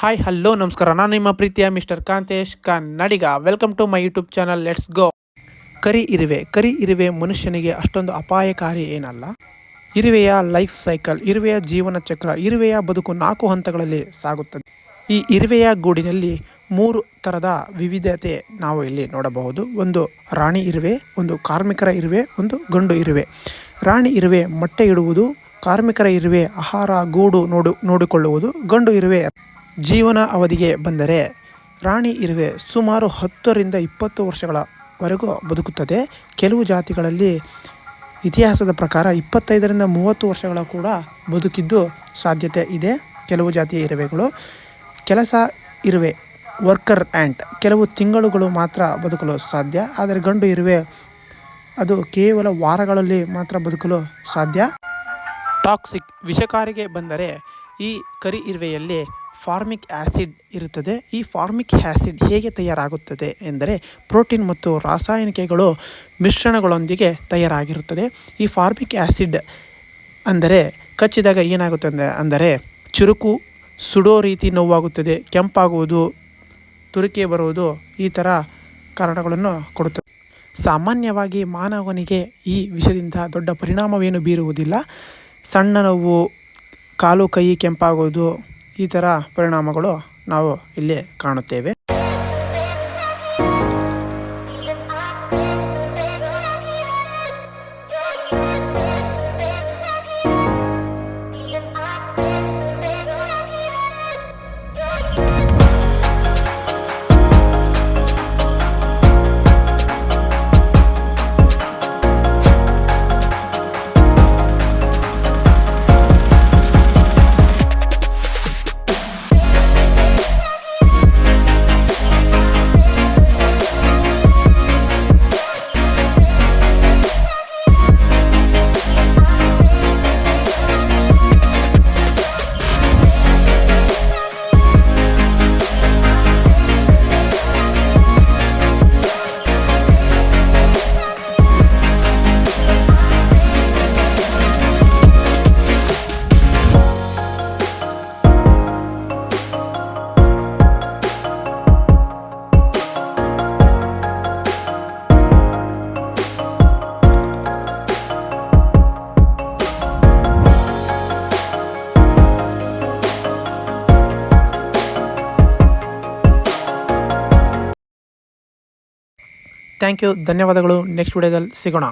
Hi hello ನಮಸ್ಕಾರ. ನಾನು ನಿಮ್ಮ ಪ್ರೀತಿಯ mister Kantesh, Kannadiga. Welcome to my YouTube channel let's go ಕರಿ ಇರುವೆ. ಕರಿ ಇರುವೆ ಮನುಷ್ಯನಿಗೆ ಅಷ್ಟೊಂದು ಅಪಾಯಕಾರಿ ಏನಲ್ಲ. ಇರುವೆಯ ಲೈಫ್ ಸೈಕಲ್ ಇರುವೆಯ ಜೀವನ ಚಕ್ರ, ಇರುವೆಯ ಬದುಕು ನಾಲ್ಕು ಹಂತಗಳಲ್ಲಿ ಸಾಗುತ್ತದೆ. ಈ ಇರುವೆಯ ಗೂಡಿನಲ್ಲಿ ಮೂರು ಥರದ ವಿವಿಧತೆ ನಾವು ಇಲ್ಲಿ ನೋಡಬಹುದು. ಒಂದು ರಾಣಿ ಇರುವೆ, ಒಂದು ಕಾರ್ಮಿಕರ ಇರುವೆ, ಒಂದು ಗಂಡು ಇರುವೆ. ರಾಣಿ ಇರುವೆ ಮೊಟ್ಟೆ ಇಡುವುದು, ಕಾರ್ಮಿಕರ ಇರುವೆ, ಆಹಾರ, ಗೂಡು ನೋಡು, ನೋಡಿಕೊಳ್ಳುವುದು, ಗಂಡು ಇರುವೆ ಜೀವನ ಅವಧಿಗೆ ಬಂದರೆ ರಾಣಿ ಇರುವೆ ಸುಮಾರು ಹತ್ತರಿಂದ ಇಪ್ಪತ್ತು ವರ್ಷಗಳವರೆಗೂ ಬದುಕುತ್ತದೆ. ಕೆಲವು ಜಾತಿಗಳಲ್ಲಿ ಇತಿಹಾಸದ ಪ್ರಕಾರ ಇಪ್ಪತ್ತೈದರಿಂದ ಮೂವತ್ತು ವರ್ಷಗಳ ಕೂಡ ಬದುಕಿದ್ದು ಸಾಧ್ಯತೆ ಇದೆ. ಕೆಲವು ಜಾತಿಯ ಇರುವೆಗಳು, ಕೆಲಸ ಇರುವೆ, ವರ್ಕರ್ ಆ್ಯಂಟ್ ಕೆಲವು ತಿಂಗಳುಗಳು ಮಾತ್ರ ಬದುಕಲು ಸಾಧ್ಯ. ಆದರೆ ಗಂಡು ಇರುವೆ, ಅದು ಕೇವಲ ವಾರಗಳಲ್ಲಿ ಮಾತ್ರ ಬದುಕಲು ಸಾಧ್ಯ. ಟಾಕ್ಸಿಕ್ ವಿಷಕಾರಿಗೆ ಬಂದರೆ ಈ ಕರಿ ಇರುವೆಯಲ್ಲಿ ಫಾರ್ಮಿಕ್ ಆ್ಯಸಿಡ್ ಇರುತ್ತದೆ. ಈ ಫಾರ್ಮಿಕ್ ಆ್ಯಸಿಡ್ ಹೇಗೆ ತಯಾರಾಗುತ್ತದೆ ಎಂದರೆ ಪ್ರೋಟೀನ್ ಮತ್ತು ರಾಸಾಯನಿಕಗಳು ಮಿಶ್ರಣಗಳೊಂದಿಗೆ ತಯಾರಾಗಿರುತ್ತದೆ. ಈ ಫಾರ್ಮಿಕ್ ಆ್ಯಸಿಡ್ ಅಂದರೆ ಕಚ್ಚಿದಾಗ ಏನಾಗುತ್ತದೆ ಅಂದರೆ ಚುರುಕು, ಸುಡೋ ರೀತಿ ನೋವಾಗುತ್ತದೆ, ಕೆಂಪಾಗುವುದು, ತುರಿಕೆ ಬರುವುದು ಈ ಥರ ಕಾರಣಗಳನ್ನು ಕೊಡುತ್ತದೆ ಸಾಮಾನ್ಯವಾಗಿ ಮಾನವನಿಗೆ ಈ ವಿಷದಿಂದ ದೊಡ್ಡ ಪರಿಣಾಮವೇನು ಬೀರುವುದಿಲ್ಲ. ಸಣ್ಣ ನೋವು, ಕಾಲು ಕೈ ಕೆಂಪಾಗೋದು ಈ ಥರ ಪರಿಣಾಮಗಳು ನಾವು ಇಲ್ಲಿ ಕಾಣುತ್ತೇವೆ. ಥ್ಯಾಂಕ್ ಯು ಧನ್ಯವಾದಗಳು. ನೆಕ್ಸ್ಟ್ ವಿಡಿಯೋದಲ್ಲಿ ಸಿಗೋಣ.